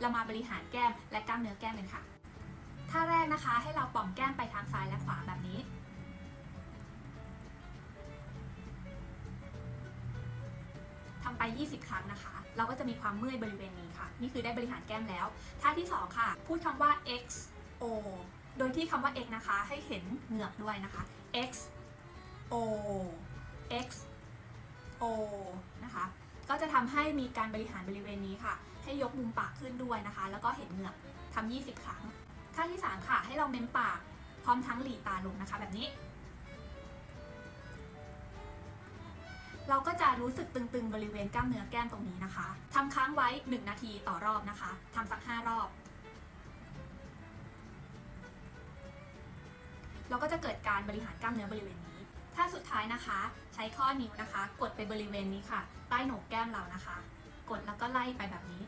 เรามาบริหารแก้มและกล้ามเนื้อแก้มกันค่ะ ท่าแรกนะคะให้เราป่องแก้มไปทางซ้ายและขวาแบบนี้ ทำไป 20 ครั้งนะคะ เราก็จะมีความเมื่อยบริเวณนี้ค่ะ นี่คือได้บริหารแก้มแล้ว ท่าที่ 2 ค่ะ พูดคำว่า x o โดยที่คำว่า x นะคะ ให้เห็นเหงือกด้วยนะคะ x o x o นะคะ ก็จะทำให้มีการบริหารบริเวณนี้ค่ะ ให้ยกมุมปากขึ้นด้วยนะคะ แล้วก็เห็นเหงือกทำ20 ครั้งท่าที่ 3 ค่ะ ให้เราเม้มปากพร้อมทั้งหลีตาลงนะคะ แบบนี้ เราก็จะรู้สึกตึงๆ บริเวณกล้ามเนื้อแก้มตรงนี้นะคะทำค้างไว้ 1 นาทีต่อรอบนะคะทำสัก 5 รอบ เราก็จะเกิดการบริหารกล้ามเนื้อบริเวณนี้ ถ้าสุดท้ายนะคะ ใช้ข้อนิ้วนะคะ กดไปบริเวณนี้ค่ะ ใต้โหนกแก้มเรานะคะ กดแล้วก็ไล่ไปแบบนี้